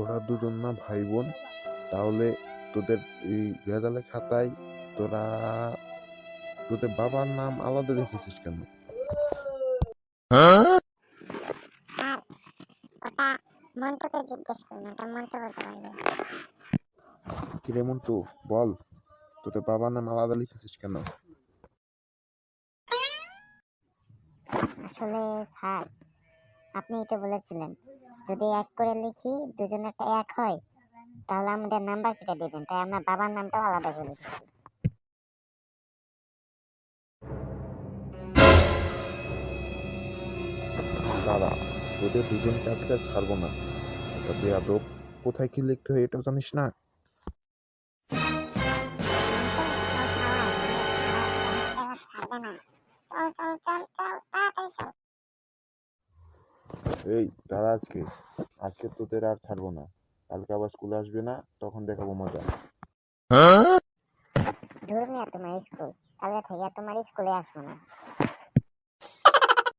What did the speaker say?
তোরা দুজন না ভাই বোন তাহলে তোদের এই রেজাল্টের খাতায় তোরা তোদের বাবার নাম আলাদা রেখেছিস কেন? বলতে পারবে। কিরে মন্টু বল তোদের বাবার নাম আলাদা লিখেছিস কেন? আসলে স্যার আপনিই তো বলেছিলেন যদি এক করে লিখি দুজনেরটা এক হয় তাহলে আমাদের নাম্বার কেটে দেবেন তাই আমরা বাবার নামটাও আলাদা করে দিচ্ছি দাদা তোদের দুজনকে আজকে ছাড়বো না এটা বেয়াদব কোথায় কি লিখতে হয় এটাও জানিস না চল চল চল চল তাড়াতাড়ি চল এই দাদা আজকে আজকে তোদের আর ছাড়বো না। কালকে আবার স্কুলে আসবে না তখন দেখাবো মজা। দূর মিয়া তোমার স্কুল কালকে থেকে আর তোমার স্কুলে আসব না।